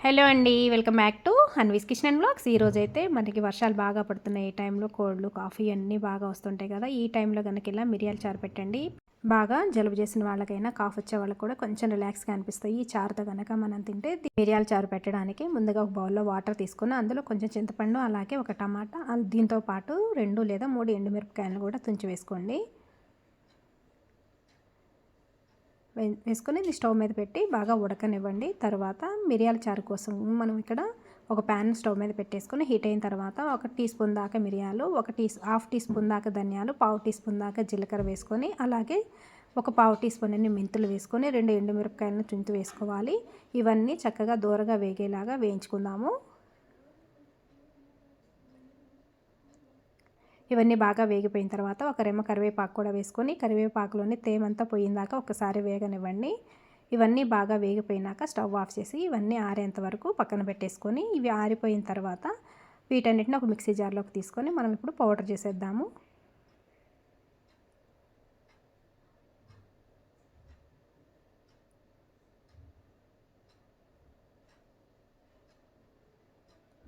Hello అండి welcome back to Hanvi's kitchen and blogs ఈరోజు అయితే మనకి వర్షాలు బాగా పడుతున్నాయి. ఈ టైంలో కోళ్ళు కాఫీ అన్నీ బాగా వస్తుంటాయి కదా. ఈ టైంలో కనుక ఇలా మిరియాలు చారు పెట్టండి. బాగా జలుబు చేసిన వాళ్ళకైనా కాఫ్ వచ్చే వాళ్ళకి కూడా కొంచెం రిలాక్స్గా అనిపిస్తాయి. ఈ చారుతో కనుక మనం తింటే మిరియాల చారు పెట్టడానికి ముందుగా ఒక బౌల్లో వాటర్ తీసుకుని అందులో కొంచెం చింతపండు అలాగే ఒక టమాటా దీంతో పాటు రెండు లేదా మూడు ఎండుమిరపకాయలు కూడా తుంచి వేసుకోండి. వేసుకొని ఇది స్టవ్ మీద పెట్టి బాగా ఉడకనివ్వండి. తర్వాత మిరియాల చారు కోసం మనం ఇక్కడ ఒక ప్యాన్ స్టవ్ మీద పెట్టేసుకొని హీట్ అయిన తర్వాత ఒక టీ స్పూన్ దాకా మిరియాలు ఒక టీ హాఫ్ టీ స్పూన్ దాకా ధనియాలు పావు టీ స్పూన్ దాకా జీలకర్ర వేసుకొని అలాగే ఒక పావు టీ స్పూన్ అన్ని మెంతులు వేసుకొని రెండు ఎండుమిరపకాయలను చుంతు వేసుకోవాలి. ఇవన్నీ చక్కగా దూరగా వేగేలాగా వేయించుకుందాము. ఇవన్నీ బాగా వేగిపోయిన తర్వాత ఒక రెమ్మ కరివేపాకు కూడా వేసుకొని కరివేపాకులోని తేమంతా పోయిందాక ఒకసారి వేగనివ్వండి. ఇవన్నీ బాగా వేగిపోయినాక స్టవ్ ఆఫ్ చేసి ఇవన్నీ ఆరేంత వరకు పక్కన పెట్టేసుకొని ఇవి ఆరిపోయిన తర్వాత వీటన్నిటిని ఒక మిక్సీ జార్లోకి తీసుకొని మనం ఇప్పుడు పౌడర్ చేసేద్దాము.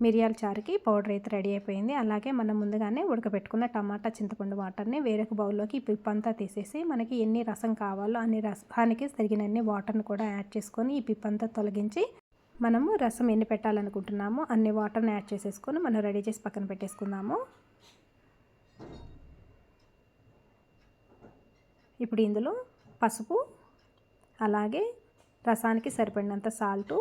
మిరియాల చారుకి పౌడర్ అయితే రెడీ అయిపోయింది. అలాగే మనం ముందుగానే ఉడకబెట్టుకున్న టమాటా చింతపండు వాటర్ని వేరొక బౌల్లోకి పిప్పు అంతా తీసేసి మనకి ఎన్ని రసం కావాలో అన్ని రసానికి తగినన్ని వాటర్ని కూడా యాడ్ చేసుకొని ఈ పిప్పు అంతా తొలగించి మనము రసం ఎన్ని పెట్టాలనుకుంటున్నామో అన్ని వాటర్ని యాడ్ చేసేసుకొని మనం రెడీ చేసి పక్కన పెట్టేసుకుందాము. ఇప్పుడు ఇందులో పసుపు అలాగే రసానికి సరిపడినంత సాల్టు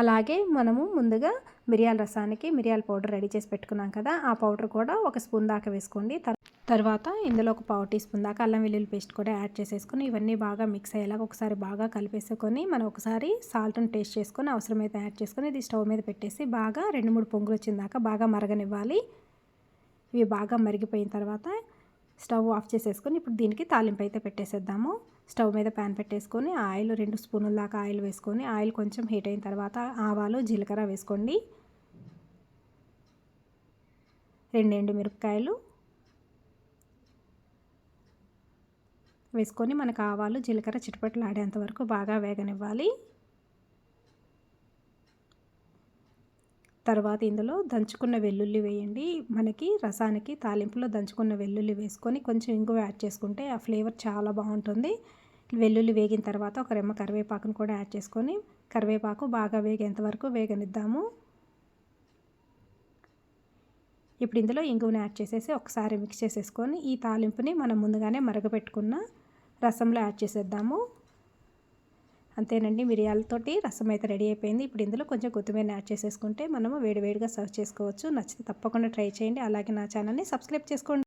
అలాగే మనము ముందుగా మిరియాల రసానికి మిరియాల పౌడర్ రెడీ చేసి పెట్టుకున్నాం కదా ఆ పౌడర్ కూడా ఒక స్పూన్ దాకా వేసుకోండి. తర్వాత ఇందులో ఒక పావు టీ స్పూన్ దాకా అల్లం వెల్లుల్లి పేస్ట్ కూడా యాడ్ చేసేసుకుని ఇవన్నీ బాగా మిక్స్ అయ్యేలాగా ఒకసారి బాగా కలిపేసుకొని మనం ఒకసారి సాల్ట్ని టేస్ట్ చేసుకొని అవసరమైతే యాడ్ చేసుకొని ఇది స్టవ్ మీద పెట్టేసి బాగా రెండు మూడు పొంగులు వచ్చిన దాకా బాగా మరగనివ్వాలి. ఇవి బాగా మరిగిపోయిన తర్వాత స్టవ్ ఆఫ్ చేసేసుకొని ఇప్పుడు దీనికి తాలింపు అయితే పెట్టేసేద్దాము. స్టవ్ మీద ప్యాన్ పెట్టేసుకొని ఆయిల్ రెండు స్పూనుల దాకా ఆయిల్ వేసుకొని ఆయిల్ కొంచెం హీట్ అయిన తర్వాత ఆవాలు జీలకర్ర వేసుకోండి. రెండు ఎండు మిరపకాయలు వేసుకొని మనకు ఆవాలు జీలకర్ర చిటపట్లు ఆడేంత వరకు బాగా వేగనివ్వాలి. తర్వాత ఇందులో దంచుకున్న వెల్లుల్లి వేయండి. మనకి రసానికి తాలింపులో దంచుకున్న వెల్లుల్లి వేసుకొని కొంచెం ఇంగువ యాడ్ చేసుకుంటే ఆ ఫ్లేవర్ చాలా బాగుంటుంది. వెల్లుల్లి వేగిన తర్వాత ఒక రెమ్మ కరివేపాకును కూడా యాడ్ చేసుకొని కరివేపాకు బాగా వేగేంత వరకు వేగనిద్దాము. ఇప్పుడు ఇందులో ఇంగువని యాడ్ చేసేసి ఒకసారి మిక్స్ చేసేసుకొని ఈ తాలింపుని మనం ముందుగానే మరగపెట్టుకున్న రసంలో యాడ్ చేసేద్దాము. అంతేనండి మిరియాలతోటి రసం అయితే రెడీ అయిపోయింది. ఇప్పుడు ఇందులో కొంచెం కొత్తిమీర యాడ్ చేసేసుకుంటే మనము వేడివేడిగా సర్వ్ చేసుకోవచ్చు. నచ్చితే తప్పకుండా ట్రై చేయండి. అలాగే నా ఛానల్ని సబ్స్క్రైబ్ చేసుకోండి.